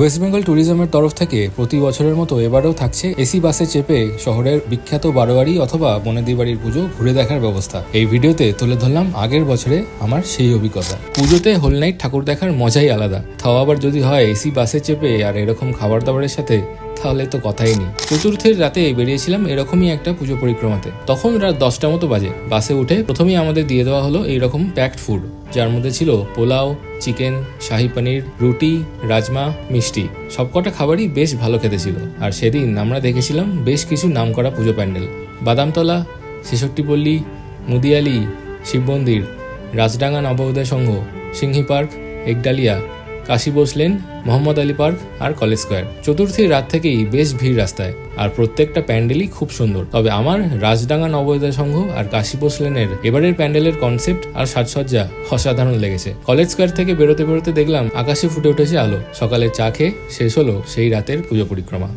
West Bengal ট্যুরিজমের তরফ থেকে প্রতি বছরের মতো এবারেও থাকছে এসি বাসে চেপে শহরের বিখ্যাত বারোয়ারি অথবা বনেদি বাড়ির পুজো ঘুরে দেখার ব্যবস্থা। এই ভিডিওতে তুলে ধরলাম আগের বছরে আমার সেই অভিজ্ঞতা। পুজোতে হোল নাইট ঠাকুর দেখার মজাই আলাদা। তাও আবার যদি হয় এসি বাসে চেপে আর এরকম খাবার দাবারের সাথে তাহলে তো কথাই নেই। চতুর্থের রাতে বেরিয়েছিলাম এরকমই একটা পুজো পরিক্রমাতে। তখন রাত দশটা মতো বাজে। বাসে উঠে প্রথমেই আমাদের দিয়ে দেওয়া হলো এইরকম প্যাকড ফুড যার মধ্যে ছিল পোলাও চিকেন শাহি পনির, রুটি, রাজমা, মিষ্টি। সবকটা খাবারই বেশ ভালো খেতে ছিল। আর সেদিন আমরা দেখেছিলাম বেশ কিছু নামকরা পুজো প্যান্ডেল। বাদামতলা ছেষট্টিপল্লী মুদিয়ালি শিব মন্দির রাজডাঙ্গা নবোদয় সংঘ, সিংহি পার্ক, একডালিয়া কাশী বসলেন, মোহাম্মদ আলী পার্ক আর কলেজ স্কোয়ার। চতুর্থীর রাত থেকেই বেশ ভিড় রাস্তায়। আর প্রত্যেকটা প্যান্ডেলই খুব সুন্দর। তবে আমার রাজডাঙ্গা নবোদয় সংঘ আর কাশী বোসলেনের এবারের প্যান্ডেলের কনসেপ্ট আর সাজসজ্জা অসাধারণ লেগেছে। কলেজ স্কোয়ার থেকে বেরোতে বেরোতে দেখলাম আকাশে ফুটে উঠেছে আলো। সকালে চা খেয়ে শেষ হলো সেই রাতের পুজো পরিক্রমা।